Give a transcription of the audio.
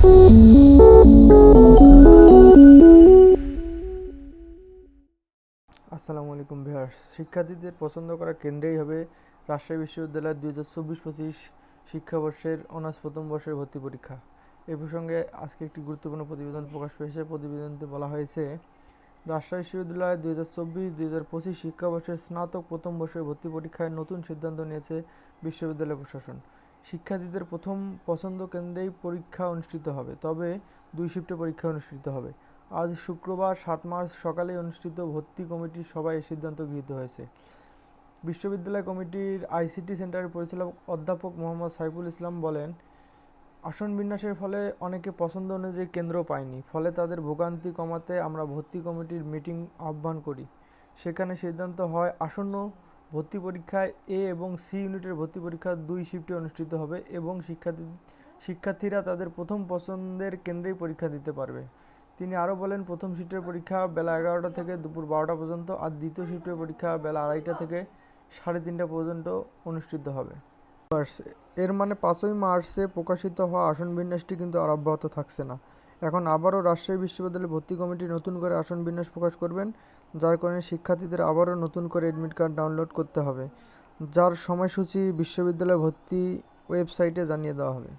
আসসালামু আলাইকুম ভিউয়ার্স। শিক্ষার্থীদের পছন্দ করা কেন্দ্রেই হবে রাজশাহী বিশ্ববিদ্যালয়ের দুই হাজার চব্বিশ পঁচিশ শিক্ষাবর্ষের অনার্স প্রথম বর্ষের ভর্তি পরীক্ষা। এ প্রসঙ্গে আজকে একটি গুরুত্বপূর্ণ প্রতিবেদন প্রকাশ পেয়েছে। প্রতিবেদনতে বলা হয়েছে, রাজশাহী বিশ্ববিদ্যালয়ে দুই হাজার চব্বিশ দুই হাজার পঁচিশ শিক্ষাবর্ষের স্নাতক প্রথম বর্ষের ভর্তি পরীক্ষায় নতুন সিদ্ধান্ত নিয়েছে বিশ্ববিদ্যালয় প্রশাসন। শিক্ষার্থীদের প্রথম পছন্দ কেন্দ্রেই পরীক্ষা অনুষ্ঠিত হবে, তবে দুই শিফটে পরীক্ষা অনুষ্ঠিত হবে। আজ শুক্রবার সাত মার্চ সকালে অনুষ্ঠিত ভর্তি কমিটির সভায় এই সিদ্ধান্ত গৃহীত হয়েছে। বিশ্ববিদ্যালয় কমিটির আইসিটি সেন্টারের পরিচালক অধ্যাপক মোহাম্মদ সাইফুল ইসলাম বলেন, আসন বিন্যাসের ফলে অনেকে পছন্দ অনুযায়ী কেন্দ্র পায়নি, ফলে তাদের ভোগান্তি কমাতে আমরা ভর্তি কমিটির মিটিং আহ্বান করি। সেখানে সিদ্ধান্ত হয়, আসন্ন ভর্তি পরীক্ষায় এ এবং সি ইউনিটের ভর্তি পরীক্ষা দুই শিফটে অনুষ্ঠিত হবে এবং শিক্ষার্থী, শিক্ষার্থীরা তাদের প্রথম পছন্দের কেন্দ্রেই পরীক্ষা দিতে পারবে। তিনি আরও বলেন, প্রথম শিফটের পরীক্ষা বেলা এগারোটা থেকে দুপুর বারোটা পর্যন্ত আর দ্বিতীয় শিফটের পরীক্ষা বেলা আড়াইটা থেকে সাড়ে তিনটা পর্যন্ত অনুষ্ঠিত হবে। এর মানে পাঁচই মার্চে প্রকাশিত হওয়া আসন বিন্যাসটি কিন্তু আর অব্যাহত থাকছে না। এখন আবারও রাজশাহী বিশ্ববিদ্যালয়ে ভর্তি কমিটি নতুন করে আসন বিন্যাস প্রকাশ করবেন, যার কারণে শিক্ষার্থীদের আবারও নতুন করে অ্যাডমিট কার্ড ডাউনলোড করতে হবে। যার সময়সূচি বিশ্ববিদ্যালয় ভর্তি ওয়েবসাইটে জানিয়ে দেওয়া হবে।